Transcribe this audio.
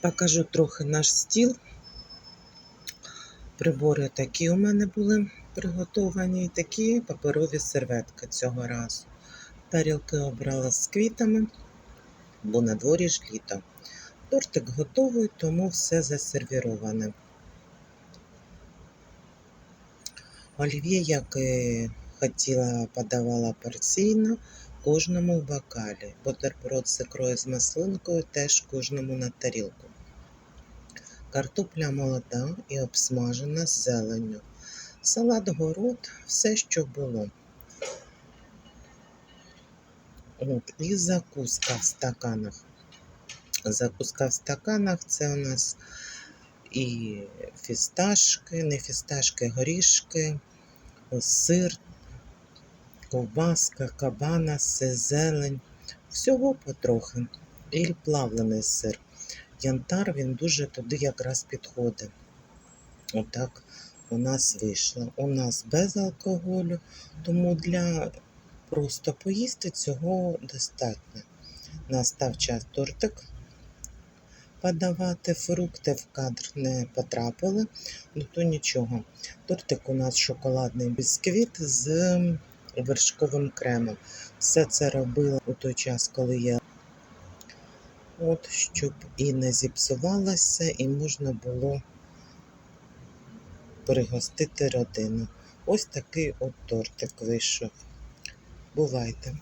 Покажу трохи наш стіл. Прибори такі у мене були приготовані, і такі паперові серветки цього разу. Тарілки обрала з квітами, бо на дворі ж літо. Тортик готовий, тому все засервіроване. Олів'є, як і хотіла, подавала порційно, кожному в бокалі. Бутерброд з ікрою з маслинкою теж кожному на тарілку. Картопля молода і обсмажена з зеленню. Салат город, все, що було. От, і закуска в стаканах. Закуска в стаканах це у нас і фісташки, не фісташки, горішки, сир, ковбаска, кабана, все зелень. Всього потрохи. І плавлений сир. Янтар він дуже туди якраз підходить. Отак у нас вийшло. У нас без алкоголю, тому для просто поїсти цього достатньо. Настав час тортик подавати. Фрукти в кадр не потрапили, ну то нічого. Тортик у нас шоколадний бісквіт з вершковим кремом. Все це робила у той час, коли я От, щоб і не зіпсувалася, і можна було пригостити родину. Ось такий от тортик вийшов. Бувайте!